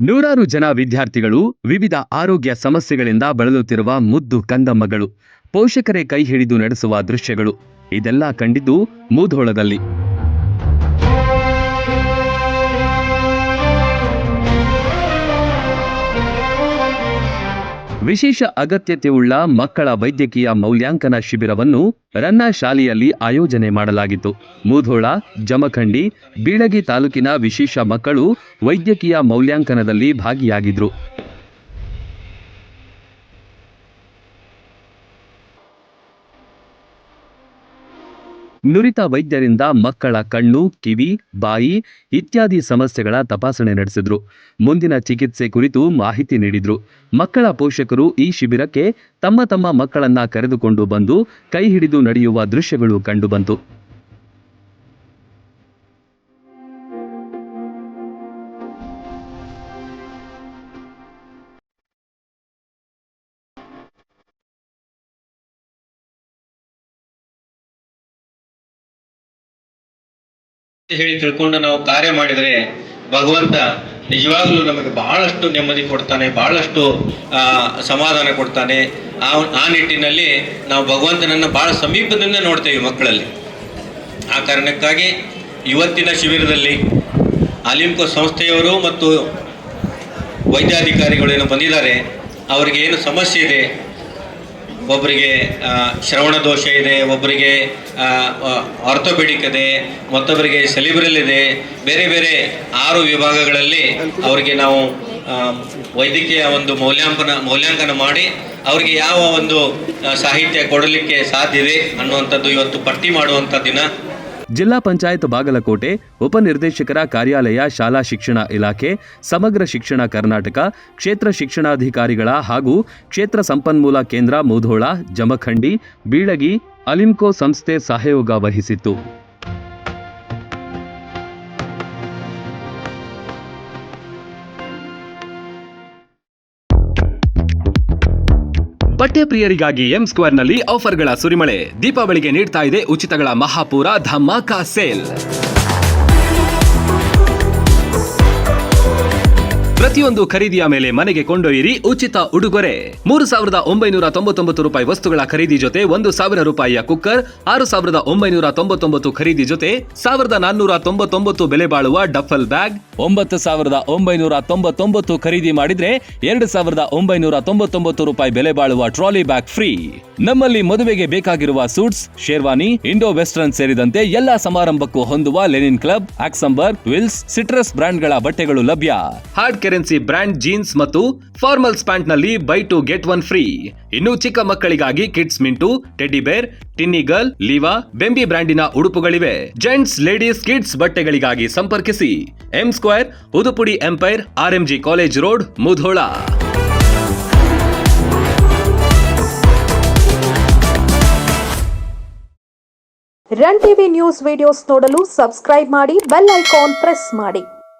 ನೂರಾರು ಜನ ವಿದ್ಯಾರ್ಥಿಗಳು ವಿವಿಧ ಆರೋಗ್ಯ ಸಮಸ್ಯೆಗಳಿಂದ ಬಳಲುತ್ತಿರುವ ಮುದ್ದು ಕಂದಮ್ಮಗಳು. ಪೋಷಕರೇ ಕೈ ಹಿಡಿದು ನಡೆಸುವ ದೃಶ್ಯಗಳು. ಇದೆಲ್ಲ ಕಂಡಿದ್ದು ಮೂಧೋಳದಲ್ಲಿ. ವಿಶೇಷ ಅಗತ್ಯತೆಯುಳ್ಳ ಮಕ್ಕಳ ವೈದ್ಯಕೀಯ ಮೌಲ್ಯಾಂಕನ ಶಿಬಿರವನ್ನು ರನ್ನ ಶಾಲೆಯಲ್ಲಿ ಆಯೋಜನೆ ಮಾಡಲಾಗಿತ್ತು. ಮೂಧೋಳ, ಜಮಖಂಡಿ, ಬೀಳಗಿ ತಾಲೂಕಿನ ವಿಶೇಷ ಮಕ್ಕಳು ವೈದ್ಯಕೀಯ ಮೌಲ್ಯಾಂಕನದಲ್ಲಿ ಭಾಗಿಯಾಗಿದ್ರು. ನುರಿತ ವೈದ್ಯರಿಂದ ಮಕ್ಕಳ ಕಣ್ಣು, ಕಿವಿ, ಬಾಯಿ ಇತ್ಯಾದಿ ಸಮಸ್ಯೆಗಳ ತಪಾಸಣೆ ನಡೆಸಿದ್ರು. ಮುಂದಿನ ಚಿಕಿತ್ಸೆ ಕುರಿತು ಮಾಹಿತಿ ನೀಡಿದ್ರು. ಮಕ್ಕಳ ಪೋಷಕರು ಈ ಶಿಬಿರಕ್ಕೆ ತಮ್ಮ ತಮ್ಮ ಮಕ್ಕಳನ್ನ ಕರೆದುಕೊಂಡು ಬಂದು ಕೈ ಹಿಡಿದು ನಡೆಯುವ ದೃಶ್ಯಗಳು ಕಂಡುಬಂತು. ಹೇಳಿ ತಿಳ್ಕೊಂಡು ನಾವು ಕಾರ್ಯ ಮಾಡಿದರೆ ಭಗವಂತ ನಿಜವಾಗ್ಲೂ ನಮಗೆ ಬಹಳಷ್ಟು ನೆಮ್ಮದಿ ಕೊಡ್ತಾನೆ, ಬಹಳಷ್ಟು ಸಮಾಧಾನ ಕೊಡ್ತಾನೆ. ಆ ಆ ನಿಟ್ಟಿನಲ್ಲಿ ನಾವು ಭಗವಂತನನ್ನು ಬಹಳ ಸಮೀಪದಿಂದ ನೋಡ್ತೇವೆ ಮಕ್ಕಳಲ್ಲಿ. ಆ ಕಾರಣಕ್ಕಾಗಿ ಇವತ್ತಿನ ಶಿಬಿರದಲ್ಲಿ ಅಲಿಂಕೋ ಸಂಸ್ಥೆಯವರು ಮತ್ತು ವೈದ್ಯಾಧಿಕಾರಿಗಳು ಏನು ಬಂದಿದ್ದಾರೆ, ಅವರಿಗೆ ಏನು ಸಮಸ್ಯೆ ಇದೆ ಒಬ್ಬರಿಗೆ ಶ್ರವಣ ದೋಷ ಇದೆ ಒಬ್ಬರಿಗೆ ಆರ್ಥೋಪೆಡಿಕ್ ಇದೆ, ಮತ್ತೊಬ್ಬರಿಗೆ ಸೆಲಿಬ್ರಲ್ ಇದೆ, ಬೇರೆ ಬೇರೆ ಆರು ವಿಭಾಗಗಳಲ್ಲಿ ಅವರಿಗೆ ನಾವು ವೈದ್ಯಕೀಯ ಒಂದು ಮೌಲ್ಯಾಂಕನ ಮೌಲ್ಯಾಂಕನ ಮಾಡಿ ಅವರಿಗೆ ಯಾವ ಒಂದು ಸಾಹಿತ್ಯ ಕೊಡಲಿಕ್ಕೆ ಸಾಧ್ಯ ಇದೆ ಅನ್ನುವಂಥದ್ದು ಇವತ್ತು ಪಟ್ಟಿ ಮಾಡುವಂಥ ದಿನ. ಜಿಲ್ಲಾ ಪಂಚಾಯತ್ ಬಾಗಲಕೋಟೆ ಉಪನಿರ್ದೇಶಕರ ಕಾರ್ಯಾಲಯ, ಶಾಲಾ ಶಿಕ್ಷಣ ಇಲಾಖೆ, ಸಮಗ್ರ ಶಿಕ್ಷಣ ಕರ್ನಾಟಕ, ಕ್ಷೇತ್ರ ಶಿಕ್ಷಣಾಧಿಕಾರಿಗಳ ಹಾಗೂ ಕ್ಷೇತ್ರ ಸಂಪನ್ಮೂಲ ಕೇಂದ್ರ ಮುಧೋಳ, ಜಮಖಂಡಿ, ಬೀಳಗಿ ಅಲಿಂಕೋ ಸಂಸ್ಥೆ ಸಹಯೋಗ ವಹಿಸಿತ್ತು. ಬಟ್ಟೆ ಪ್ರಿಯರಿಗಾಗಿ ಎಂ ಸ್ಕ್ವೇರ್ನಲ್ಲಿ ಆಫರ್ಗಳ ಸುರಿಮಳೆ. ದೀಪಾವಳಿಗೆ ನೀಡ್ತಾ ಇದೆ ಉಚಿತಗಳ ಮಹಾಪೂರ ಧಮಾಕಾ ಸೇಲ್. ಪ್ರತಿಯೊಂದು ಖರೀದಿಯ ಮೇಲೆ ಮನೆಗೆ ಕೊಂಡೊಯ್ಯಿರಿ ಉಚಿತ ಉಡುಗೊರೆ. ಮೂರು ಸಾವಿರದ ಒಂಬೈನೂರ ತೊಂಬತ್ತೊಂಬತ್ತು ರೂಪಾಯಿ ವಸ್ತುಗಳ ಖರೀದಿ ಜೊತೆ ಒಂದು ಸಾವಿರ ರೂಪಾಯಿಯ ಕುಕ್ಕರ್, ಆರು ಸಾವಿರದ ಒಂಬೈನೂರ ತೊಂಬತ್ತೊಂಬತ್ತು ಖರೀದಿ ಜೊತೆ ಸಾವಿರದ ನಾನ್ನೂರ ತೊಂಬತ್ತೊಂಬತ್ತು ಬೆಲೆ ಬಾಳುವ ಡಫಲ್ ಬ್ಯಾಗ್. ಒಂಬತ್ತು ಸಾವಿರದ ಒಂಬೈನೂರ ತೊಂಬತ್ತೊಂಬತ್ತು ಖರೀದಿ ಮಾಡಿದ್ರೆ ಎರಡು ಸಾವಿರದ ಒಂಬೈನೂರ ತೊಂಬತ್ತೊಂಬತ್ತು ರೂಪಾಯಿ ಬೆಲೆ ಬಾಳುವ ಟ್ರಾಲಿ ಬ್ಯಾಗ್ ಫ್ರೀ. ನಮ್ಮಲ್ಲಿ ಮದುವೆಗೆ ಬೇಕಾಗಿರುವ ಸೂಟ್ಸ್, ಶೇರ್ವಾನಿ, ಇಂಡೋ ವೆಸ್ಟರ್ನ್ ಸೇರಿದಂತೆ ಎಲ್ಲಾ ಸಮಾರಂಭಕ್ಕೂ ಹೊಂದುವ Linen Club Oxemberg Wills, Citrus ಬ್ರ್ಯಾಂಡ್ಗಳ ಬಟ್ಟೆಗಳು ಲಭ್ಯ. ಹಾರ್ಡ್ ಕೆರೆನ್ಸಿ ಬ್ರಾಂಡ್ ಜೀನ್ಸ್ ಮತ್ತು formals ಪ್ಯಾಂಟ್ನಲ್ಲಿ buy two get one free. ಇನ್ನು ಚಿಕ್ಕ ಮಕ್ಕಳಿಗಾಗಿ ಕಿಡ್ಸ್ ಮಿಂಟು, ಟೆಡ್ಡಿ ಬೇರ್, ಟಿನ್ನಿ ಗರ್ಲ್, ಲೀವಾ, ಬೆಂಬಿ ಬ್ರ್ಯಾಂಡಿನ ಉಡುಪುಗಳಿವೆ. ಜೆಂಟ್ಸ್, ಲೇಡೀಸ್, ಕಿಡ್ಸ್ ಬಟ್ಟೆಗಳಿಗಾಗಿ ಸಂಪರ್ಕಿಸಿ. M square, ಉದುಪುಡಿ Empire, RMG college road, Mudhol. Run TV news videos ನೋಡಲು ಸಬ್ಸ್ಕ್ರೈಬ್ ಮಾಡಿ, ಬೆಲ್ ಐಕಾನ್ ಪ್ರೆಸ್ ಮಾಡಿ.